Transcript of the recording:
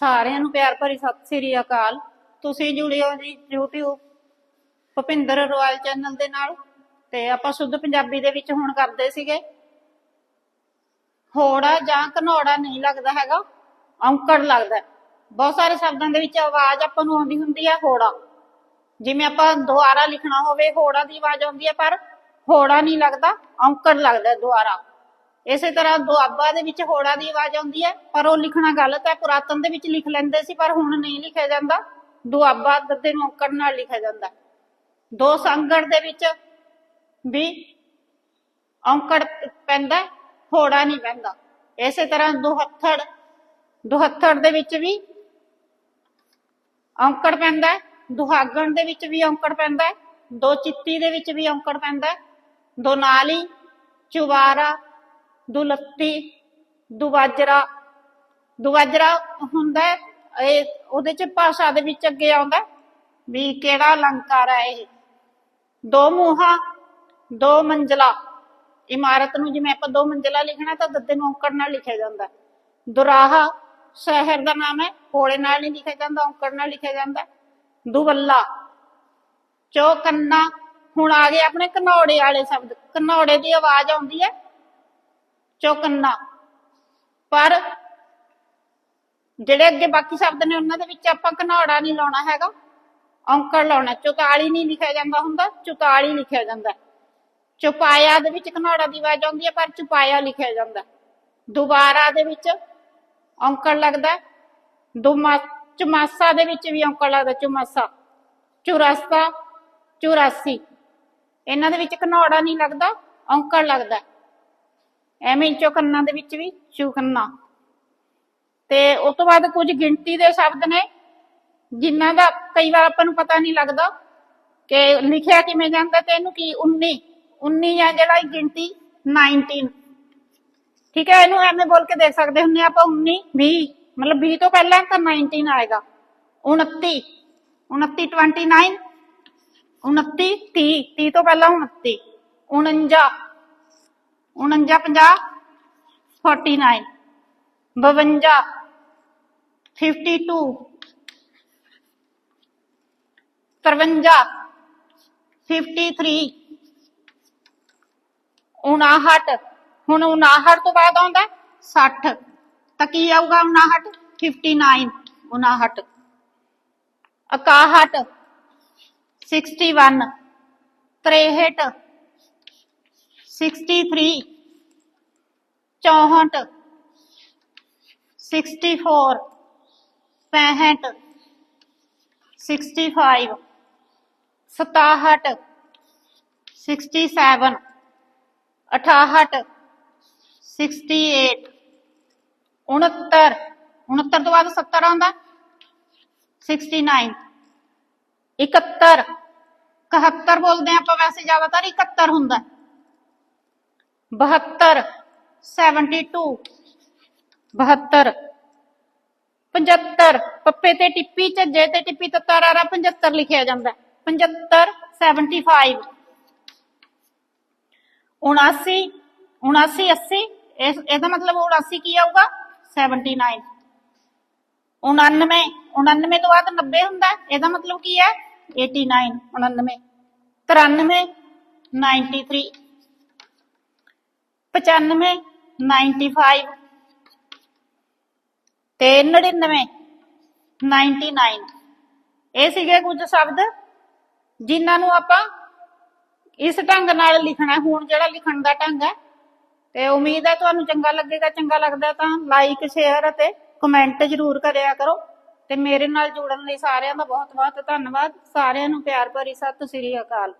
ਸਾਰਿਆਂ ਨੂੰ ਪਿਆਰ ਭਰੀ ਸਤਿ ਸ੍ਰੀ ਅਕਾਲ। ਤੁਸੀਂ ਜੁੜੇ ਹੋ ਜੀ YouTube, ਭੁਪਿੰਦਰ ਰੋਇਲ ਚੈਨਲ ਦੇ ਨਾਲ। ਤੇ ਆਪਾਂ ਸ਼ੁੱਧ ਪੰਜਾਬੀ ਦੇ ਵਿੱਚ ਹੁਣ ਕਰਦੇ ਸੀਗੇ। ਹੋੜਾ ਜਾਂ ਘਨੌੜਾ ਨਹੀਂ ਲੱਗਦਾ ਹੈਗਾ, ਔਂਕੜ ਲੱਗਦਾ। ਬਹੁਤ ਸਾਰੇ ਸ਼ਬਦਾਂ ਦੇ ਵਿੱਚ ਆਵਾਜ਼ ਆਪਾਂ ਨੂੰ ਆਉਂਦੀ ਹੁੰਦੀ ਹੈ ਹੋੜਾ। ਜਿਵੇਂ ਆਪਾਂ ਦੁਆਰਾ ਲਿਖਣਾ ਹੋਵੇ, ਹੋੜਾ ਦੀ ਆਵਾਜ਼ ਆਉਂਦੀ ਹੈ ਪਰ ਹੋੜਾ ਨਹੀਂ ਲੱਗਦਾ, ਔਂਕੜ ਲੱਗਦਾ ਦੁਆਰਾ। ਇਸੇ ਤਰ੍ਹਾਂ ਦੁਆਬਾ ਦੇ ਵਿੱਚ ਹੋੜਾ ਦੀ ਆਵਾਜ਼ ਆਉਂਦੀ ਹੈ, ਪਰ ਉਹ ਲਿਖਣਾ ਗਲਤ ਹੈ, ਪੁਰਾਤਨ ਦੇ ਵਿੱਚ ਲਿਖ ਲੈਂਦੇ ਸੀ, ਪਰ ਹੁਣ ਨਹੀਂ ਲਿਖਿਆ ਜਾਂਦਾ। ਦੁਆਬਾ ਦੱਦੇ ਨੂੰ ਨਾਲ ਲਿਖਿਆ ਜਾਂਦਾ। ਦੋ ਸੰਗੜ ਦੇ ਵਿੱਚ ਵੀ ਔਂਕੜ ਪੈਂਦਾ ਹੋੜਾ ਨਹੀਂ ਪੈਂਦਾ। ਇਸੇ ਤਰ੍ਹਾਂ ਦੁਹੱਥੜ ਦੁਹੱਥੜ ਦੇ ਵਿੱਚ ਵੀ ਔਂਕੜ ਪੈਂਦਾ ਦੁਹਾਗਣ ਦੇ ਵਿੱਚ ਵੀ ਔਂਕੜ ਪੈਂਦਾ ਦੋ ਚਿੱਤੀ ਦੇ ਵਿੱਚ ਵੀ ਔਂਕੜ ਪੈਂਦਾ ਦੋ ਨਾਲੀ, ਚੁਬਾਰਾ ਦੁਲੱਤੀ ਦੁਵਾਜਰਾ। ਦੁਵਾਜਰਾ ਹੁੰਦਾ ਹੈ, ਇਹ ਉਹਦੇ ਚ ਭਾਸ਼ਾ ਦੇ ਵਿੱਚ ਅੱਗੇ ਆਉਂਦਾ ਵੀ ਕਿਹੜਾ ਅਲੰਕਾਰ ਹੈ ਇਹ? ਦੋ ਮੂੰਹਾਂ ਦੋ ਮੰਜ਼ਲਾ। ਇਮਾਰਤ ਨੂੰ ਜਿਵੇਂ ਆਪਾਂ ਦੋ ਮੰਜ਼ਲਾ ਲਿਖਣਾ ਤਾਂ ਦੱਦੇ ਨੂੰ ਔਂਕੜ ਨਾਲ ਲਿਖਿਆ ਜਾਂਦਾ ਦੁਰਾਹਾ ਸ਼ਹਿਰ ਦਾ ਨਾਮ ਹੈ ਕੋਲੇ ਨਾਲ ਨਹੀਂ ਲਿਖਿਆ ਜਾਂਦਾ ਔਂਕੜ ਨਾਲ ਲਿਖਿਆ ਜਾਂਦਾ ਹੈ। ਦੁਵੱਲਾ ਚੌਕੰਨਾ। ਹੁਣ ਆ ਗਏ ਆਪਣੇ ਘਨੌੜੇ ਵਾਲੇ ਸ਼ਬਦ। ਘਨੌੜੇ ਦੀ ਆਵਾਜ਼ ਆਉਂਦੀ ਹੈ ਚੌਕੰਨਾ ਪਰ ਜਿਹੜੇ ਅੱਗੇ ਬਾਕੀ ਸ਼ਬਦ ਨੇ ਉਹਨਾਂ ਦੇ ਵਿੱਚ ਆਪਾਂ ਘਨੌੜਾ ਨਹੀਂ ਲਾਉਣਾ ਹੈਗਾ। ਔਂਕੜ ਲਾਉਣਾ 44 ਨਹੀਂ ਲਿਖਿਆ ਜਾਂਦਾ ਹੁੰਦਾ 44 ਲਿਖਿਆ ਜਾਂਦਾ। ਚੁਪਾਇਆ ਦੇ ਵਿੱਚ ਘਨੌੜਾ ਦੀ ਆਵਾਜ਼ ਆਉਂਦੀ ਹੈ, ਪਰ ਚੁਪਾਇਆ ਲਿਖਿਆ ਜਾਂਦਾ। ਦੁਬਾਰਾ ਦੇ ਵਿੱਚ ਔਂਕੜ ਲੱਗਦਾ ਦੁਮਾ, ਚੁਮਾਸਾ ਦੇ ਵਿੱਚ ਵੀ ਔਂਕੜ ਲੱਗਦਾ ਚੁਮਾਸਾ। ਚੁਰਾਸਾ 84 ਇਹਨਾਂ ਦੇ ਵਿੱਚ ਘਨੌੜਾ ਨਹੀਂ ਲੱਗਦਾ, ਔਂਕੜ ਲੱਗਦਾ ਐਵੇਂ ਹੀ ਚੌਕੰਨਾ ਦੇ ਵਿੱਚ ਵੀ ਚੁਕੰਨਾ ਤੇ ਉਸ ਤੋਂ ਬਾਅਦ ਕੁਝ ਗਿਣਤੀ ਦੇ ਸ਼ਬਦ ਨੇ, ਜਿਨ੍ਹਾਂ ਦਾ ਕਈ ਵਾਰ ਆਪਾਂ ਨੂੰ ਪਤਾ ਨਹੀਂ ਲੱਗਦਾ ਕਿ ਲਿਖਿਆ ਕਿਵੇਂ ਜਾਂਦਾ ਤੇ ਇਹਨੂੰ ਕੀ 19 19 ਆ ਜਿਹੜਾ ਗਿਣਤੀ 19 ਠੀਕ ਹੈ, ਇਹਨੂੰ ਐਵੇਂ ਬੋਲ ਕੇ ਦੇਖ ਸਕਦੇ ਹੁੰਨੇ ਆਪਾਂ 19 20 ਮਤਲਬ 20 ਤੋਂ ਪਹਿਲਾਂ ਤਾਂ 19 ਆਏਗਾ। 29 29 29 29 30 30 ਤੋਂ ਪਹਿਲਾਂ 29 49 49 50 49 52 52 53 53 59 ਹੁਣ 59 ਤੋਂ ਬਾਅਦ ਆਉਂਦਾ ਹੈ 60 ਤਾਂ ਕੀ ਆਊਗਾ 59 59 59 61 61 सिक्सटी थ्री चौहठ सिक्सटी फोर पैंहठ सिक्सटी फाइव, सताहठ, सिक्सटी सेवन, अठाहठ, सिक्सटी एट, उनहत्तर। उनहत्तर तो बाद सत्तर आता सिक्सटी नाइन, इकहत्तर। कहत्तर बोलते हैं आप तो वैसे ज़्यादातर इकहत्तर होंगे ਹੁੰਦਾ 72 72 72 75 ਪੱਪੇ ਤੇ ਟਿੱਪੀ ਝੱਜੇ ਤੇ ਟਿੱਪੀ ਤੱਤਾ ਰਾਰਾ 75 ਲਿਖਿਆ ਜਾਂਦਾ ਹੈ। 75 75 79 79 80 ਇਸ ਇਹਦਾ ਮਤਲਬ 79 ਕੀ ਆਊਗਾ 79 99 99 ਤੋਂ ਬਾਅਦ 90 ਹੁੰਦਾ ਹੈ। ਇਹਦਾ ਮਤਲਬ ਕੀ ਹੈ 89 99 93 93 95 95 ਤੇ 99 99 ਇਹ ਸੀਗੇ ਕੁਝ ਸ਼ਬਦ ਜਿਨ੍ਹਾਂ ਨੂੰ ਆਪਾਂ ਇਸ ਢੰਗ ਨਾਲ ਲਿਖਣਾ ਹੁਣ ਜਿਹੜਾ ਲਿਖਣ ਦਾ ਢੰਗ ਹੈ, ਤੇ ਉਮੀਦ ਹੈ ਤੁਹਾਨੂੰ ਚੰਗਾ ਲੱਗੇਗਾ। ਚੰਗਾ ਲੱਗਦਾ ਤਾਂ ਲਾਈਕ ਸ਼ੇਅਰ ਅਤੇ ਕਮੈਂਟ ਜ਼ਰੂਰ ਕਰਿਆ ਕਰੋ। ਤੇ ਮੇਰੇ ਨਾਲ ਜੁੜਨ ਲਈ ਸਾਰਿਆਂ ਦਾ ਬਹੁਤ ਬਹੁਤ ਧੰਨਵਾਦ। ਸਾਰਿਆਂ ਨੂੰ ਪਿਆਰ ਭਰੀ ਸਤਿ ਸ੍ਰੀ ਅਕਾਲ।